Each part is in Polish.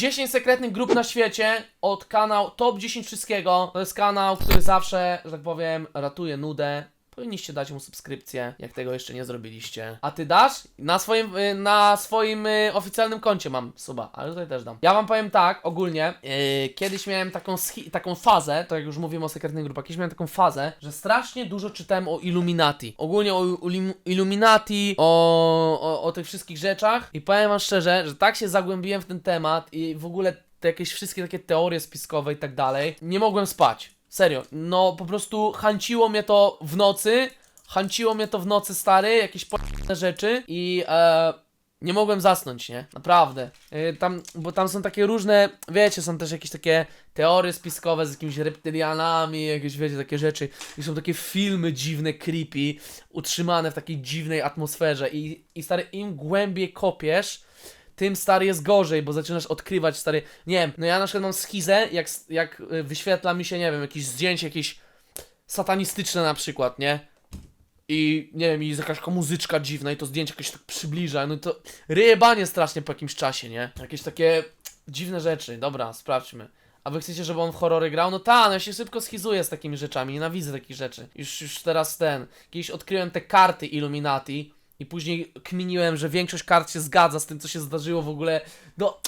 10 sekretnych grup na świecie od kanał Top 10 Wszystkiego. To jest kanał, który zawsze, że tak powiem, ratuje nudę. Powinniście dać mu subskrypcję, jak tego jeszcze nie zrobiliście. A ty dasz? Na swoim, y, na swoim y, oficjalnym koncie mam suba, ale tutaj też dam. Ja wam powiem tak, ogólnie, yy, kiedyś miałem taką, taką fazę, to jak już mówimy o sekretnych grupach, kiedyś miałem taką fazę, że strasznie dużo czytałem o Illuminati. Ogólnie o Illuminati, o, o, o tych wszystkich rzeczach i powiem wam szczerze, że tak się zagłębiłem w ten temat i w ogóle te jakieś wszystkie takie teorie spiskowe i tak dalej, nie mogłem spać. Serio, no po prostu hanciło mnie to w nocy, hanciło mnie to w nocy stary, jakieś po***ne rzeczy i e, nie mogłem zasnąć, nie? Naprawdę. E, tam, bo tam są takie różne, wiecie, są też jakieś takie teorie spiskowe z jakimiś reptylianami, jakieś, wiecie, takie rzeczy. I są takie filmy dziwne, creepy, utrzymane w takiej dziwnej atmosferze i, i stary, im głębiej kopiesz, tym stary jest gorzej, bo zaczynasz odkrywać stary. Nie wiem, no ja na przykład mam schizę, jak, jak y, wyświetla mi się, nie wiem, jakieś zdjęcie jakieś satanistyczne na przykład, nie? I nie wiem, i jest jakaś muzyczka dziwna i to zdjęcie jakoś tak przybliża, no i to ryjebanie strasznie po jakimś czasie, nie? Jakieś takie dziwne rzeczy. Dobra, sprawdźmy. A wy chcecie, żeby on w horrory grał? No ta, no ja się szybko schizuję z takimi rzeczami, nienawidzę takich rzeczy. Już, już teraz ten, kiedyś odkryłem te karty Illuminati i później kminiłem, że większość kart się zgadza z tym, co się zdarzyło w ogóle. No,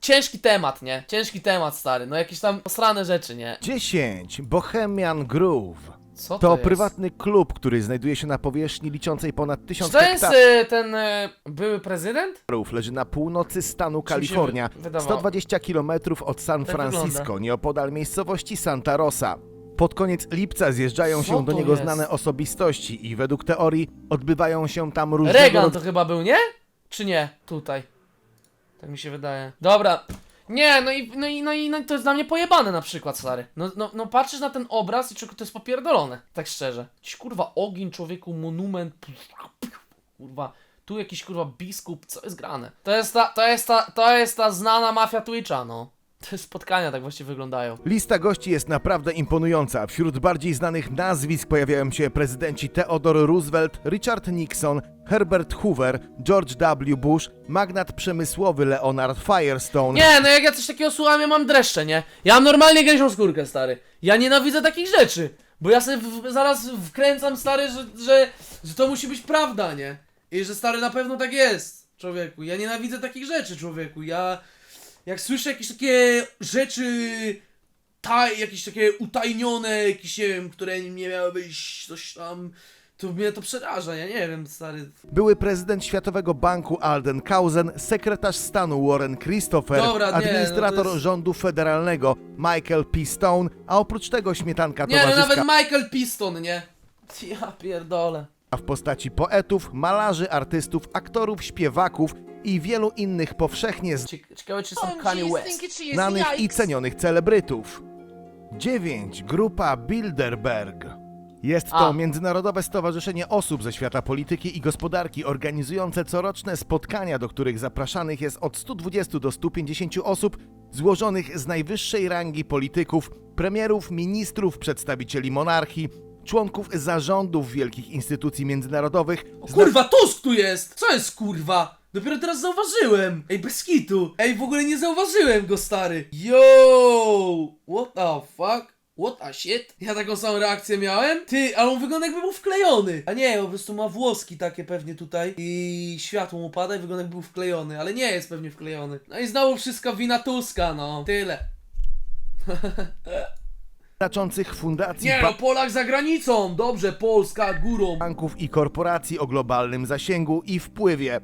ciężki temat, nie? Ciężki temat, stary. No jakieś tam posrane rzeczy, nie? 10. Bohemian Groove. Co to, To jest? prywatny klub, który znajduje się na powierzchni liczącej ponad Czy 1000 to jest hektarów. y, ten y, były prezydent? Leży na północy stanu mi się Kalifornia, wy- wydawało. 120 km od San Tak Francisco, wygląda. nieopodal miejscowości Santa Rosa. Pod koniec lipca zjeżdżają Co się do to niego jest? znane osobistości i według teorii odbywają się tam różne Reagan to chyba był, nie? Czy nie? Tutaj. Tak mi się wydaje. Dobra. Nie, no i, no i, no i no i to jest dla mnie pojebane na przykład, stary. No, no, no patrzysz na ten obraz i czego to jest popierdolone. Tak szczerze. Jakiś kurwa ogień, człowieku, monument. Kurwa. Tu jakiś kurwa biskup, co jest grane? To jest ta, to jest ta, to jest ta znana mafia Twitcha, no. Te spotkania tak właściwie wyglądają. Lista gości jest naprawdę imponująca. Wśród bardziej znanych nazwisk pojawiają się prezydenci Theodore Roosevelt, Richard Nixon, Herbert Hoover, George W. Bush, magnat przemysłowy Leonard Firestone, Nie, no jak ja coś takiego słucham, ja mam dreszcze, nie? Ja mam normalnie gęsią skórkę, stary. Ja nienawidzę takich rzeczy. Bo ja sobie w, zaraz wkręcam, stary, że, że, że to musi być prawda, nie? I że, stary, na pewno tak jest, człowieku. Ja nienawidzę takich rzeczy, człowieku. Ja, jak słyszę jakieś takie rzeczy, taj, jakieś takie utajnione, jakieś, nie wiem, które nie miały być coś tam, to mnie to przeraża, ja nie wiem, stary. były prezydent Światowego Banku Alden Kausen, sekretarz stanu Warren Christopher, Dobra, nie, no to administrator jest- rządu federalnego Michael P. Stone, a oprócz tego śmietanka Nie, no towarzyska nawet Michael Piston, nie? Ja pierdolę. w postaci poetów, malarzy, artystów, aktorów, śpiewaków i wielu innych powszechnie Ciek- Ciekawe, czy są Kanye West. znanych i cenionych celebrytów. 9. Grupa Bilderberg. Jest to A. międzynarodowe stowarzyszenie osób ze świata polityki i gospodarki organizujące coroczne spotkania, do których zapraszanych jest od 120 do 150 osób, złożonych z najwyższej rangi polityków, premierów, ministrów, przedstawicieli monarchii, członków zarządów wielkich instytucji międzynarodowych, O, kurwa, Tusk tu jest! Co jest kurwa? Dopiero teraz zauważyłem! Ej, bez kitu! Ej, w ogóle nie zauważyłem go, stary! Yo! What the fuck? What a shit? Ja taką samą reakcję miałem? Ty, ale on wygląda jakby był wklejony! A nie, po prostu ma włoski takie pewnie tutaj i światło mu pada i wygląda jakby był wklejony, ale nie jest pewnie wklejony. No i znowu wszystko wina Tuska, no. Tyle. znaczących fundacji, Nie no, Polak za granicą! Dobrze, Polska górą. banków i korporacji o globalnym zasięgu i wpływie.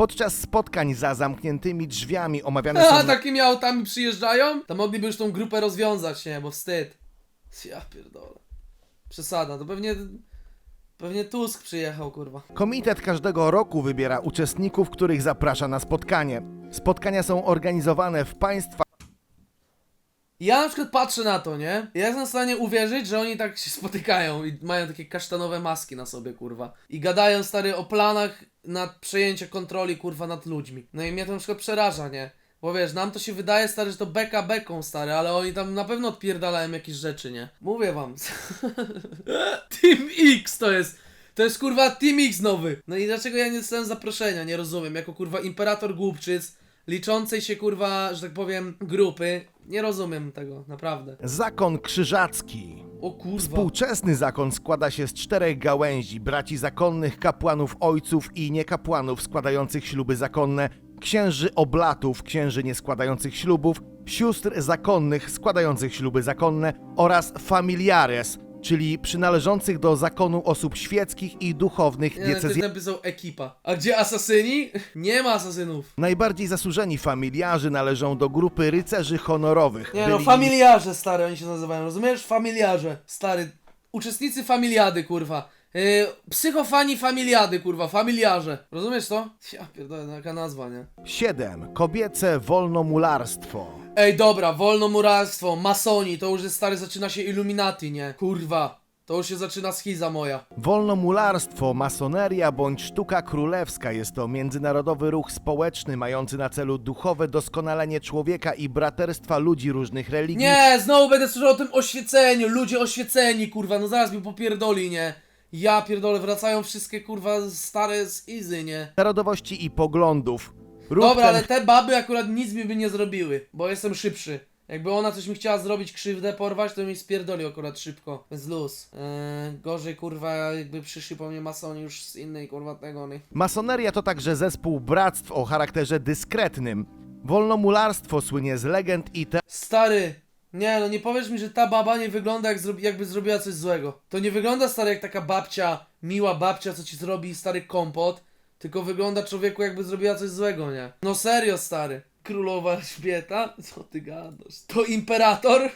Podczas spotkań za zamkniętymi drzwiami omawiane A są takimi autami przyjeżdżają? To mogliby już tą grupę rozwiązać, nie? Bo wstyd. Ja pierdolę. Przesada, to pewnie... Pewnie Tusk przyjechał, kurwa. Komitet każdego roku wybiera uczestników, których zaprasza na spotkanie. Spotkania są organizowane w państwach Ja na przykład patrzę na to, nie? Ja jestem w stanie uwierzyć, że oni tak się spotykają i mają takie kasztanowe maski na sobie, kurwa. I gadają, stary, o planach na przejęcie kontroli, kurwa, nad ludźmi. No i mnie to na przykład przeraża, nie? Bo wiesz, nam to się wydaje, stary, że to beka beką, stary, ale oni tam na pewno odpierdalają jakieś rzeczy, nie? Mówię wam. Team X to jest. To jest kurwa Team X nowy. No i dlaczego ja nie dostałem zaproszenia? Nie rozumiem. Jako kurwa Imperator Głupczyc, liczącej się kurwa, że tak powiem, grupy. Nie rozumiem tego, naprawdę. Zakon krzyżacki. O kurwa. Współczesny zakon składa się z czterech gałęzi: braci zakonnych, kapłanów ojców i niekapłanów składających śluby zakonne, księży oblatów, księży nie składających ślubów, sióstr zakonnych składających śluby zakonne oraz familiares, czyli przynależących do zakonu osób świeckich i duchownych Nie, ktoś diecezji. napisał ekipa. A gdzie asasyni? Nie ma asasynów. Najbardziej zasłużeni familiarzy należą do grupy rycerzy honorowych. Nie no, Byli- familiarze stary oni się nazywają, rozumiesz? Familiarze, stary. Uczestnicy familiady, kurwa. Yy, psychofani familiady, kurwa, familiarze. Rozumiesz to? Ja pierdolę, jaka nazwa, nie? 7. Kobiece wolnomularstwo. Ej, dobra, wolnomuralstwo, masoni, to już jest stary, zaczyna się Illuminati, nie? Kurwa, to już się zaczyna schiza moja. Wolnomularstwo, masoneria bądź sztuka królewska jest to międzynarodowy ruch społeczny mający na celu duchowe doskonalenie człowieka i braterstwa ludzi różnych religii. Nie, znowu będę słyszał o tym oświeceniu, ludzie oświeceni, kurwa, no zaraz mi popierdoli, nie? Ja pierdolę, wracają wszystkie, kurwa, stare z Izy, nie? Narodowości i poglądów. Ruch Dobra, ten ale te baby akurat nic mi by nie zrobiły, bo jestem szybszy. Jakby ona coś mi chciała zrobić, krzywdę porwać, to mi spierdolił akurat szybko. Więc luz. Eee, gorzej kurwa, jakby przyszli po mnie masoni już z innej kurwa tego, nie? Masoneria to także zespół bractw o charakterze dyskretnym. Wolnomularstwo słynie z legend i te Stary, nie no, nie powiesz mi, że ta baba nie wygląda jak zrobi, jakby zrobiła coś złego. To nie wygląda stary jak taka babcia, miła babcia, co ci zrobi stary kompot, tylko wygląda człowieku jakby zrobiła coś złego, nie? No serio, stary. Królowa Elżbieta? Co ty gadasz? To imperator?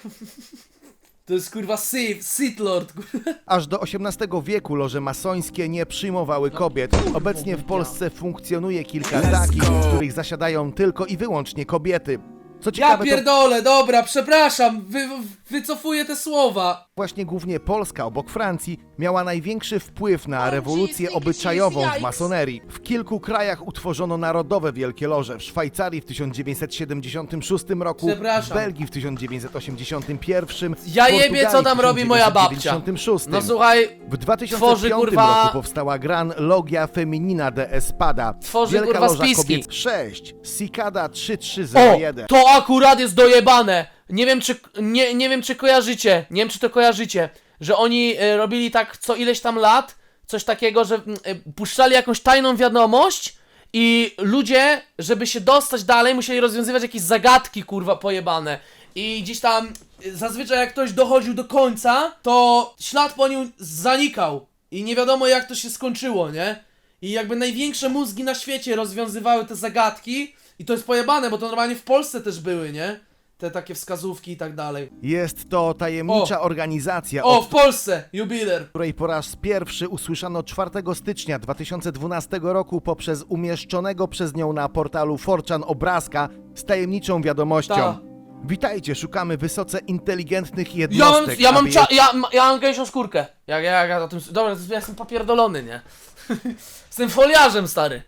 To jest kurwa Sith, Sith Lord, kurwa. Aż do XVIII wieku loże masońskie nie przyjmowały kobiet. Obecnie w Polsce funkcjonuje kilka takich, w których zasiadają tylko i wyłącznie kobiety. Co Ja ciekawe, to pierdolę, dobra, przepraszam, wy, wycofuję te słowa. Właśnie głównie Polska obok Francji miała największy wpływ na rewolucję obyczajową w masonerii. W kilku krajach utworzono narodowe wielkie loże. W Szwajcarii w 1976 roku, w Przepraszam. Belgii w 1981, Ja w jebie, co tam Portugalii w robi moja babcia. 1996. No słuchaj, W 2005 Tworzy, kurwa- roku powstała Gran Logia Feminina de Espada. Tworzy, Wielka kurwa, Loża spiski. Kobiet 6. Cicada O, 3301. to akurat jest dojebane. Nie wiem, czy, nie, nie wiem, czy kojarzycie, nie wiem, czy to kojarzycie, że oni e, robili tak co ileś tam lat, coś takiego, że e, puszczali jakąś tajną wiadomość i ludzie, żeby się dostać dalej, musieli rozwiązywać jakieś zagadki, kurwa, pojebane. I gdzieś tam, e, zazwyczaj jak ktoś dochodził do końca, to ślad po nim zanikał. I nie wiadomo jak to się skończyło, nie? I jakby największe mózgi na świecie rozwiązywały te zagadki i to jest pojebane, bo to normalnie w Polsce też były, nie? Te takie wskazówki i tak dalej. Jest to tajemnicza organizacja, O, w Polsce! Jubiler! której po raz pierwszy usłyszano 4 stycznia 2012 roku poprzez umieszczonego przez nią na portalu Forchan obrazka z tajemniczą wiadomością. Ta. Witajcie, szukamy wysoce inteligentnych Ja mam, jednostek. ja mam, aby cza- ja, ja mam gęsią skórkę. Jak, jak, jak o tym... Dobra, to ja jestem popierdolony, nie? jestem foliarzem, stary.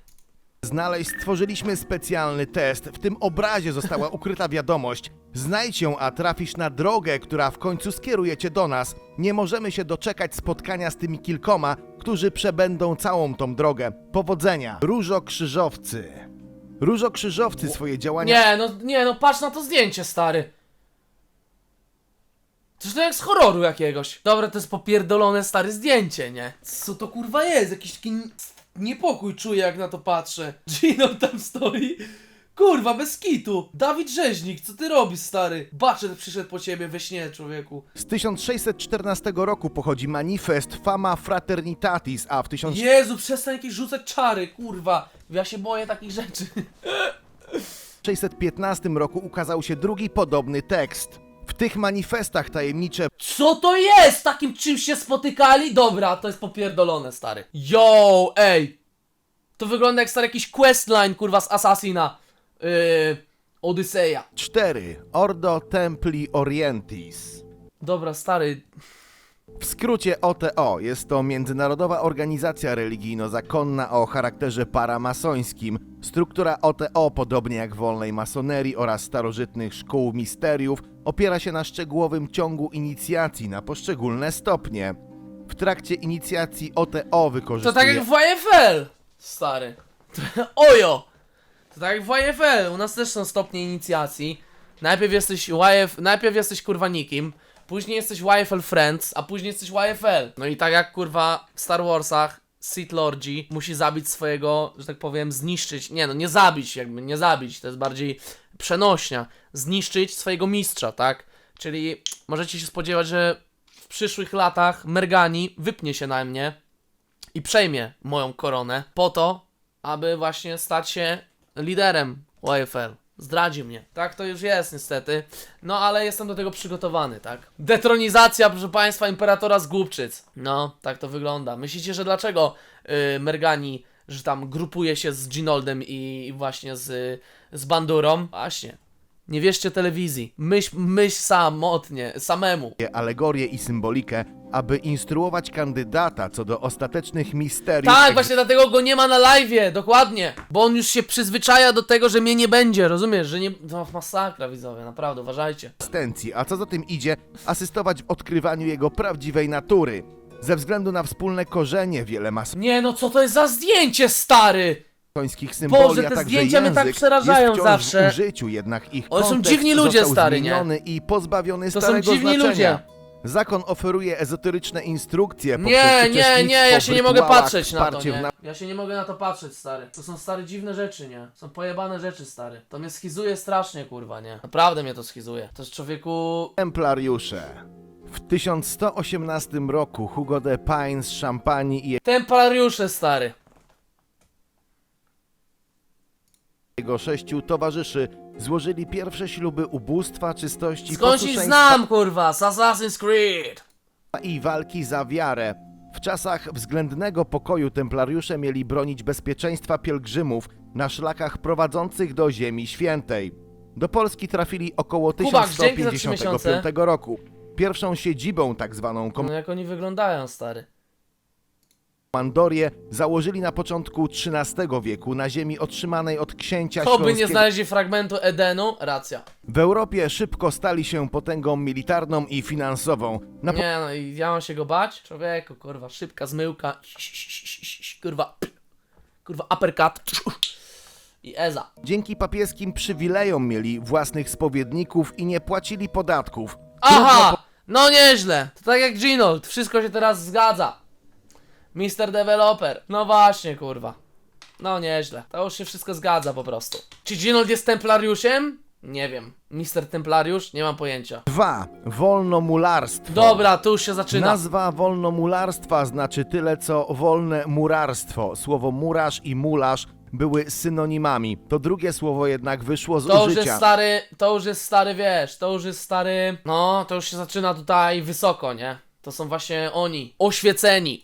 znaleźć, stworzyliśmy specjalny test. W tym obrazie została ukryta wiadomość. Znajdź ją, a trafisz na drogę, która w końcu skieruje cię do nas. Nie możemy się doczekać spotkania z tymi kilkoma, którzy przebędą całą tą drogę. Powodzenia. Różokrzyżowcy. Różokrzyżowcy swoje działania Nie, no, nie, no patrz na to zdjęcie, stary. Coś to jak z horroru jakiegoś. Dobra, to jest popierdolone stare zdjęcie, nie? Co to kurwa jest? Jakiś taki niepokój czuję jak na to patrzę. Gino tam stoi. Kurwa, bez kitu. Dawid Rzeźnik, co ty robisz, stary? Baczet przyszedł po ciebie we śnie, człowieku. Z 1614 roku pochodzi manifest Fama Fraternitatis, a w Jezu, przestań jakieś rzucać czary, kurwa. Ja się boję takich rzeczy. 1615 roku ukazał się drugi podobny tekst. W tych manifestach tajemnicze Co to jest? Takim czymś się spotykali? Dobra, to jest popierdolone, stary. Yo, ej. To wygląda jak stary jakiś questline, kurwa, z Assassina. Yy, Odyseja. 4. Ordo Templi Orientis. Dobra, stary. W skrócie OTO jest to międzynarodowa organizacja religijno-zakonna o charakterze paramasońskim. Struktura OTO, podobnie jak wolnej masonerii oraz starożytnych szkół misteriów, opiera się na szczegółowym ciągu inicjacji na poszczególne stopnie. W trakcie inicjacji OTO To wykorzystuje tak jak w YFL, stary. Ojo. To tak jak w YFL, u nas też są stopnie inicjacji. Najpierw jesteś YF, najpierw jesteś kurwa nikim, później jesteś YFL Friends, a później jesteś YFL. No i tak jak kurwa w Star Warsach Sith Lordzi musi zabić swojego, że tak powiem, zniszczyć, nie no, nie zabić jakby, nie zabić, to jest bardziej przenośnia, zniszczyć swojego mistrza, tak? Czyli możecie się spodziewać, że w przyszłych latach Mergani wypnie się na mnie i przejmie moją koronę po to, aby właśnie stać się liderem YFL. Zdradzi mnie. Tak to już jest niestety. No ale jestem do tego przygotowany, tak? Detronizacja, proszę Państwa, Imperatora z Głupczyc. No, tak to wygląda. Myślicie, że dlaczego yy, Mergani, że tam grupuje się z Ginoldem i, i właśnie z, z Bandurą? Właśnie. Nie wierzcie telewizji. Myśl, myśl samotnie, samemu. alegorię i symbolikę, aby instruować kandydata co do ostatecznych misteriów Tak, właśnie dlatego go nie ma na live, dokładnie. Bo on już się przyzwyczaja do tego, że mnie nie będzie, rozumiesz? Że nie. No, masakra widzowie, naprawdę, uważajcie. egzystencji, a co za tym idzie, asystować w odkrywaniu jego prawdziwej natury. Ze względu na wspólne korzenie wiele Nie no, co to jest za zdjęcie, stary? Masońskich symboli, Boże, te a także zdjęcia mnie tak przerażają jest wciąż zawsze. w użyciu, jednak ich są kontekst dziwni ludzie, został stary, nie? zmieniony i pozbawiony To są starego dziwni znaczenia. ludzie. Zakon oferuje ezoteryczne instrukcje poprzez Nie, nie, nie, ja się nie mogę patrzeć na to, nie? Ja się nie mogę na to patrzeć, stary. To są stare dziwne rzeczy, nie? Są pojebane rzeczy, stary. To mnie schizuje strasznie, kurwa, nie? Naprawdę mnie to schizuje. To jest człowieku... Templariusze. W 1118 roku Hugo de Pine z Szampanii i Templariusze, stary. Jego sześciu towarzyszy złożyli pierwsze śluby ubóstwa, czystości, Skąd ich posłuszeństwa znam, kurwa? Z Assassin's Creed. i walki za wiarę. W czasach względnego pokoju templariusze mieli bronić bezpieczeństwa pielgrzymów na szlakach prowadzących do Ziemi Świętej. Do Polski trafili około Kubak, dzięki za trzy 1155 roku. Pierwszą siedzibą tak zwaną No jak oni wyglądają, stary. Komandorię założyli na początku XIII wieku na ziemi otrzymanej od księcia Oby nie śląskiego. znaleźli fragmentu Edenu, racja. W Europie szybko stali się potęgą militarną i finansową. Na Nie no i ja mam się go bać? Człowieku, kurwa, szybka zmyłka. Kurwa, kurwa, uppercut. I Eza. Dzięki papieskim przywilejom mieli własnych spowiedników i nie płacili podatków. Aha! No nieźle. To tak jak Ginold, wszystko się teraz zgadza. Mr. Developer. No właśnie, kurwa. No nieźle. To już się wszystko zgadza po prostu. Czy Ginold jest templariuszem? Nie wiem. Mr. Templariusz? Nie mam pojęcia. 2. Wolnomularstwo. Dobra, tu już się zaczyna. Nazwa wolnomularstwa znaczy tyle co wolne murarstwo. Słowo murarz i mularz były synonimami. To drugie słowo jednak wyszło z To już użycia. jest stary, to już jest stary, wiesz, to już jest stary, no, to już się zaczyna tutaj wysoko, nie? To są właśnie oni, oświeceni.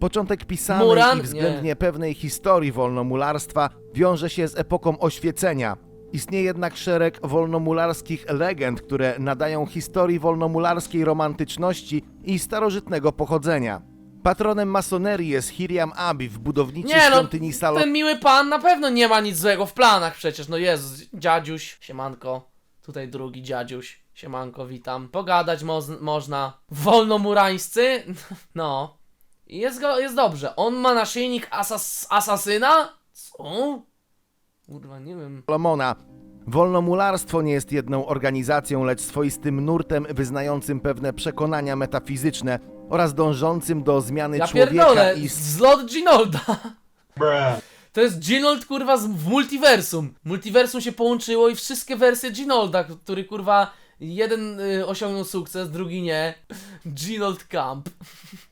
Początek pisanej Muran? i względnie pewnej historii wolnomularstwa wiąże się z epoką oświecenia. Istnieje jednak szereg wolnomularskich legend, które nadają historii wolnomularskiej romantyczności i starożytnego pochodzenia. Patronem masonerii jest Hiriam Abi w budowniczy Nie no, świątyni ten miły pan na pewno nie ma nic złego w planach przecież, no Jezus, dziadziuś, siemanko, tutaj drugi dziadziuś, siemanko, witam. Pogadać moz- można. Wolnomurańscy? No. Jest, go, jest dobrze. On ma naszyjnik asas asasyna? Co? Kurwa, nie wiem. Salomona. Wolnomularstwo nie jest jedną organizacją, lecz swoistym nurtem wyznającym pewne przekonania metafizyczne oraz dążącym do zmiany Ja człowieka pierdolę, i zlot Ginolda. To jest Ginold kurwa z, w multiversum. Multiversum się połączyło i wszystkie wersje Ginolda, który kurwa jeden y, osiągnął sukces, drugi nie. Ginold Camp.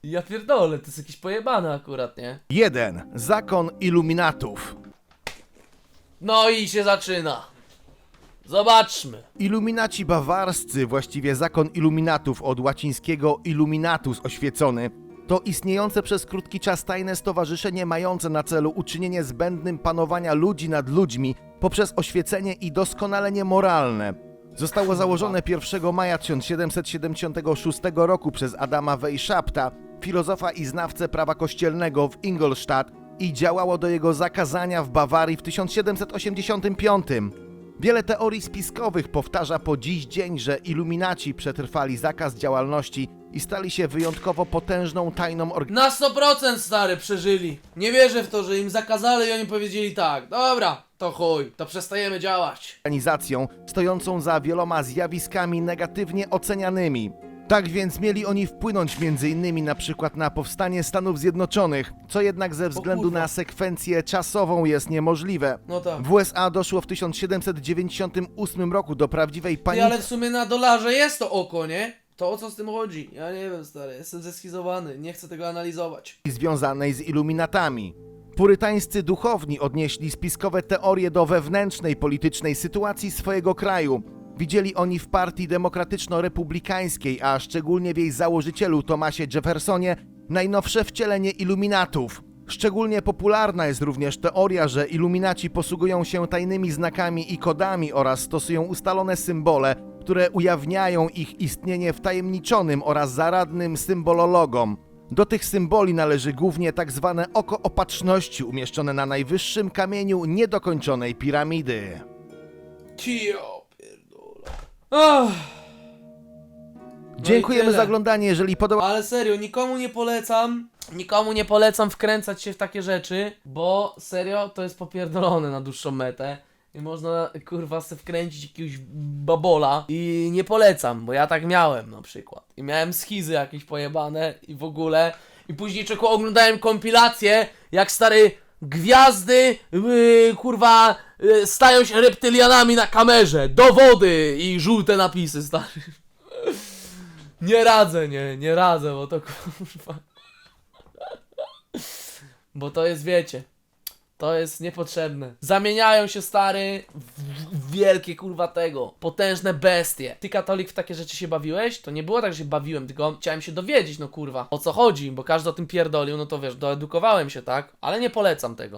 Ja pierdolę, to jest jakieś pojebane akurat, nie? 1. Zakon iluminatów. No i się zaczyna. Zobaczmy. Iluminaci bawarscy, właściwie zakon iluminatów od łacińskiego illuminatus oświecony, to istniejące przez krótki czas tajne stowarzyszenie mające na celu uczynienie zbędnym panowania ludzi nad ludźmi poprzez oświecenie i doskonalenie moralne. Zostało założone 1 maja 1776 roku przez Adama Weishapta, filozofa i znawcę prawa kościelnego w Ingolstadt i działało do jego zakazania w Bawarii w 1785. Wiele teorii spiskowych powtarza po dziś dzień, że iluminaci przetrwali zakaz działalności i stali się wyjątkowo potężną tajną organizacją. Na 100% stary przeżyli. Nie wierzę w to, że im zakazali i oni powiedzieli tak. Dobra, to chuj, to przestajemy działać. organizacją stojącą za wieloma zjawiskami negatywnie ocenianymi. Tak więc mieli oni wpłynąć m.in. na przykład na powstanie Stanów Zjednoczonych, co jednak ze względu kurwa. na sekwencję czasową jest niemożliwe. No tak. W USA doszło w 1798 roku do prawdziwej Ty, paniki ale w sumie na dolarze jest to oko, nie? To o co z tym chodzi? Ja nie wiem, stary, jestem zeschizowany, nie chcę tego analizować. związanej z iluminatami. Purytańscy duchowni odnieśli spiskowe teorie do wewnętrznej politycznej sytuacji swojego kraju. Widzieli oni w partii demokratyczno-republikańskiej, a szczególnie w jej założycielu Thomasie Jeffersonie, najnowsze wcielenie iluminatów. Szczególnie popularna jest również teoria, że iluminaci posługują się tajnymi znakami i kodami oraz stosują ustalone symbole, które ujawniają ich istnienie wtajemniczonym oraz zaradnym symbolologom. Do tych symboli należy głównie tak zwane oko opatrzności umieszczone na najwyższym kamieniu niedokończonej piramidy. Cio, pierdolę. Ach, Dziękujemy tyle. za oglądanie, jeżeli podoba ale serio, nikomu nie polecam, nikomu nie polecam wkręcać się w takie rzeczy, bo serio, to jest popierdolone na dłuższą metę. I można, kurwa, se wkręcić jakiegoś babola i nie polecam, bo ja tak miałem na przykład. I miałem schizy jakieś pojebane i w ogóle. I później czeko oglądałem kompilację, jak stary gwiazdy, yy, kurwa, yy, stają się reptylianami na kamerze. Dowody i żółte napisy, stary. Nie radzę, nie, nie radzę, bo to kurwa. Bo to jest, wiecie, to jest niepotrzebne. Zamieniają się stary w, wielkie kurwa tego, potężne bestie. Ty katolik w takie rzeczy się bawiłeś? To nie było tak, że się bawiłem, tylko chciałem się dowiedzieć, no kurwa, o co chodzi, bo każdy o tym pierdolił, no to wiesz, doedukowałem się, tak? Ale nie polecam tego.